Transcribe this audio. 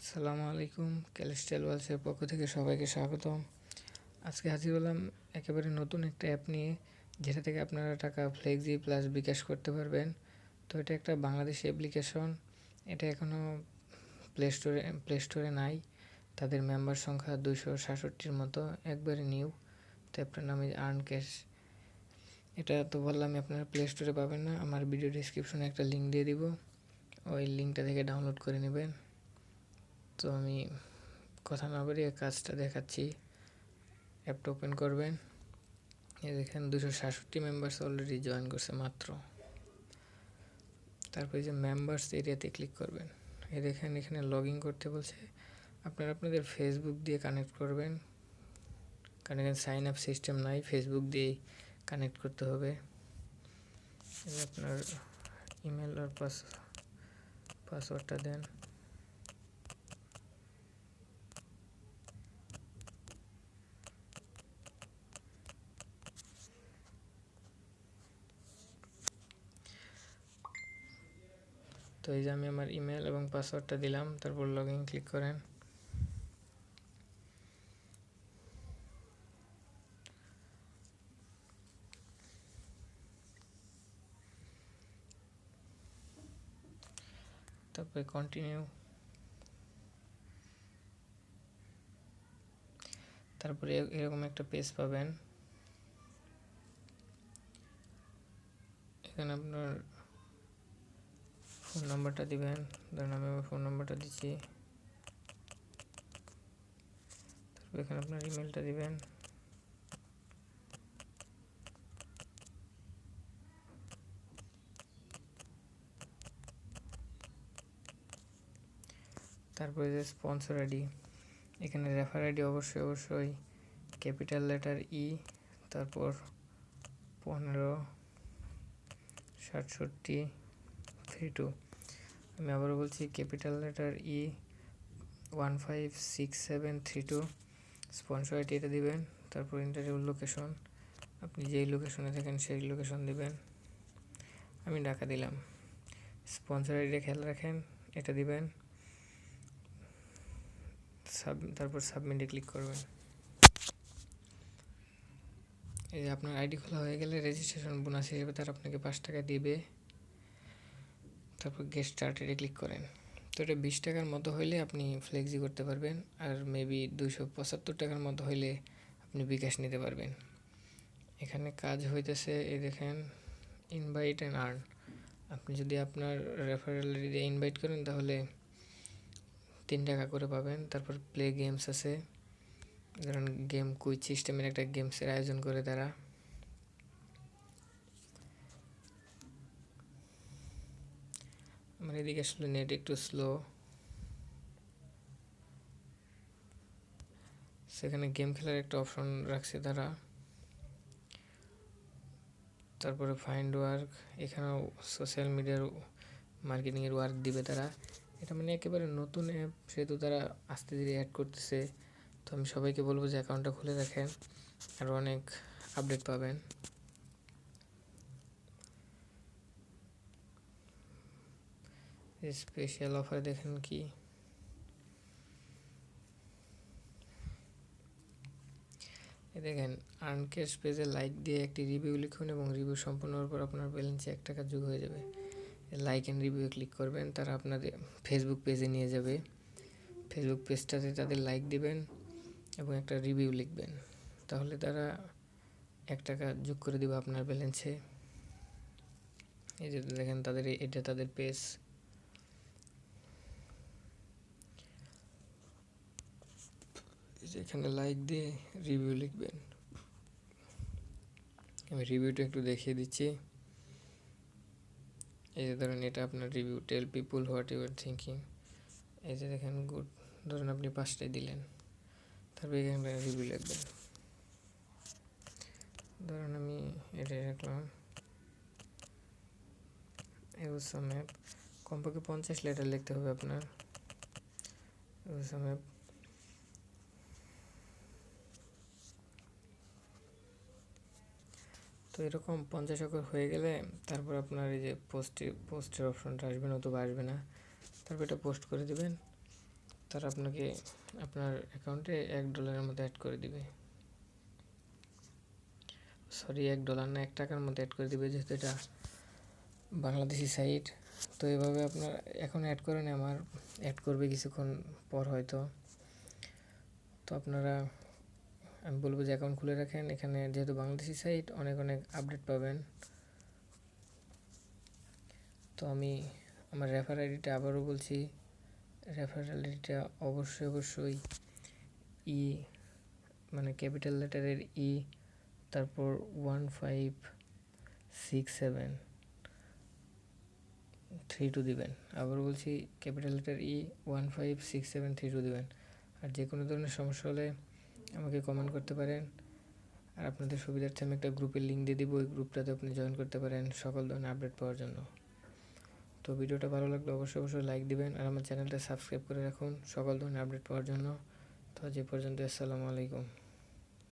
আসসালামু আলাইকুম ক্যালিস্টাইল ওয়ালসের পক্ষ থেকে সবাইকে স্বাগতম। আজকে হাজির হলাম একেবারে নতুন একটা অ্যাপ নিয়ে, যেটা থেকে আপনারা টাকা ফ্লেক্সি প্লাস বিকাশ করতে পারবেন। তো এটা একটা বাংলাদেশি অ্যাপ্লিকেশন এটা এখনও প্লে স্টোরে প্লে স্টোরে নাই। তাদের মেম্বার সংখ্যা দুশো সাতষট্টির মতো, একবারে নিউ তো আপনার নামে আর্ন ক্যাশ এটা তো বললাম, আপনারা প্লে স্টোরে পাবেন না। আমার ভিডিও ডিসক্রিপশনে একটা লিঙ্ক দিয়ে দিব। ওই লিঙ্কটা থেকে ডাউনলোড করে নেবেন। তো আমি কথা না বাড়িয়ে কাজটা দেখাচ্ছি। অ্যাপটা ওপেন করবেন। দেখেন দুশো সাতষট্টি মেম্বার্স অলরেডি জয়েন করছে মাত্র। তারপরে যে মেম্বার্স এরিয়াতে ক্লিক করবেন। এ দেখেন এখানে লগ ইন করতে বলছে। আপনারা আপনাদের ফেসবুক দিয়ে কানেক্ট করবেন। কারণ এখানে সাইন আপ সিস্টেম নাই ফেসবুক দিয়েই কানেক্ট করতে হবে। আপনার ইমেল আর পাস পাসওয়ার্ডটা দেন। তো এই যে আমি আমার ইমেল এবং পাসওয়ার্ডটা দিলাম, তারপর লগ ইন ক্লিক করেন। তারপরে কন্টিনিউ তারপরে এরকম একটা পেজ পাবেন। এখানে আপনার ফোন নাম্বারটা দিবেন। ধরুন আমি আমার ফোন নাম্বারটা দিচ্ছি। তারপর এখানে আপনার ইমেলটা দিবেন। তারপরে যে স্পন্সর আইডি এখানে রেফার আইডি অবশ্যই অবশ্যই। ক্যাপিটাল লেটার ই তারপর পনেরো, সাতষট্টি। থ্রি টু আমি আবারও বলছি, capital letter E one five six seven three two sponsor ID এটা দিবেন, তারপর ইন্টারভিউ লোকেশন আপনি যেই লোকেশনে থাকেন সেই লোকেশন দিবেন। আমি ঢাকা দিলাম। স্পন্সর আইডি খেয়াল রাখেন, এটা দিবেন। সাব তারপর সাবমিটে ক্লিক করবেন। এই যে আপনার আইডি খোলা হয়ে গেলে রেজিস্ট্রেশন বোনাস হিসেবে তারা আপনাকে পাঁচ টাকা দিবে। তারপর গেস্ট স্টার্টেডে ক্লিক করেন। তো এটা বিশ টাকার মতো হইলে আপনি ফ্লেক্সি করতে পারবেন আর মেবি দুশো পঁচাত্তর টাকার মতো হইলে আপনি বিকাশ নিতে পারবেন। এখানে কাজ হইতেছে, এই দেখেন ইনভাইট অ্যান্ড আর্ন আপনি যদি আপনার রেফারেল দিয়ে ইনভাইট করেন তাহলে তিন টাকা করে পাবেন। তারপর প্লে গেমস আছে। ধরুন গেম কুইজ সিস্টেমের একটা গেমসের আয়োজন করে তারা। আমার এদিকে আসলে নেট একটু স্লো সেখানে গেম খেলার একটা অপশন রাখছে তারা তারপরে ফাইন্ড ওয়ার্ক এখানেও সোশ্যাল মিডিয়ার মার্কেটিংয়ের ওয়ার্ক দিবে তারা। এটা মানে একেবারে নতুন অ্যাপ সেহেতু তারা আস্তে ধীরে অ্যাড করতেছে। তো আমি সবাইকে বলব যে অ্যাকাউন্টটা খুলে রাখেন আরও অনেক আপডেট পাবেন। স্পেশাল অফার দেখেন কি? দেখেন আর্নকেশ পেজে লাইক দিয়ে একটি রিভিউ লিখুন এবং রিভিউ সম্পূর্ণ হওয়ার পর আপনার ব্যালেন্সে এক টাকা যোগ হয়ে যাবে। লাইক অ্যান্ড রিভিউ ক্লিক করবেন, তারা আপনাদের ফেসবুক পেজে নিয়ে যাবে। ফেসবুক পেজটাতে তাদের লাইক দিবেন এবং একটা রিভিউ লিখবেন। তাহলে তারা এক টাকা যোগ করে দেবে আপনার ব্যালেন্সে এই যে দেখেন তাদের, এটা তাদের পেজ এখানে লাইক দিয়ে রিভিউ লিখবেন। আমি রিভিউটা একটু দেখিয়ে দিচ্ছি। এই যে ধরেন এটা আপনার review tell people what you are thinking এই যে দেখেন গুড ধরেন আপনি পাঁচটাই দিলেন। তারপরে এখানে রিভিউ লিখবেন। ধরেন আমি এটা রাখলাম। এগুলো ম্যাপ কমপক্ষে পঞ্চাশ লেটার লিখতে হবে আপনার। এগুলো ম্যাপ তো এরকম পঞ্চাশ একর হয়ে গেলে তারপর আপনার এই যে পোস্টে পোস্টের অপশনটা আসবে, নতুবা আসবে না, তারপর এটা পোস্ট করে দেবেন, তারা আপনাকে আপনার অ্যাকাউন্টে এক ডলারের মধ্যে অ্যাড করে দিবে। সরি এক ডলার না, এক টাকার মধ্যে অ্যাড করে দিবে, যেহেতু এটা বাংলাদেশি সাইট তো এভাবে আপনার এখন অ্যাড করেন আমার অ্যাড করবে কিছুক্ষণ পর হয়তো। তো আপনারা আমি বলব যে অ্যাকাউন্ট খুলে রাখেন। এখানে যেহেতু বাংলাদেশি সাইট অনেক অনেক আপডেট পাবেন। তো আমি আমার রেফার আইডিটা আবারও বলছি। রেফারেল আইডিটা অবশ্যই অবশ্যই ই মানে ক্যাপিটাল লেটারের ই তারপর one five six seven three two দিবেন। আবার বলছি capital letter E one five six seven three two দিবেন। আর যে কোনো ধরনের সমস্যা হলে আমাকে কমেন্ট করতে পারেন। আর আপনাদের সুবিধার্থে আমি একটা গ্রুপের লিঙ্ক দিয়ে দিব। ওই গ্রুপটাতে আপনি জয়েন করতে পারেন সকল ধরনের আপডেট পাওয়ার জন্য। তো ভিডিওটা ভালো লাগলে অবশ্যই অবশ্যই লাইক দিবেন আর আমার চ্যানেলটা সাবস্ক্রাইব করে রাখুন সকল ধরনের আপডেট পাওয়ার জন্য। তো যে পর্যন্ত আসসালামু আলাইকুম।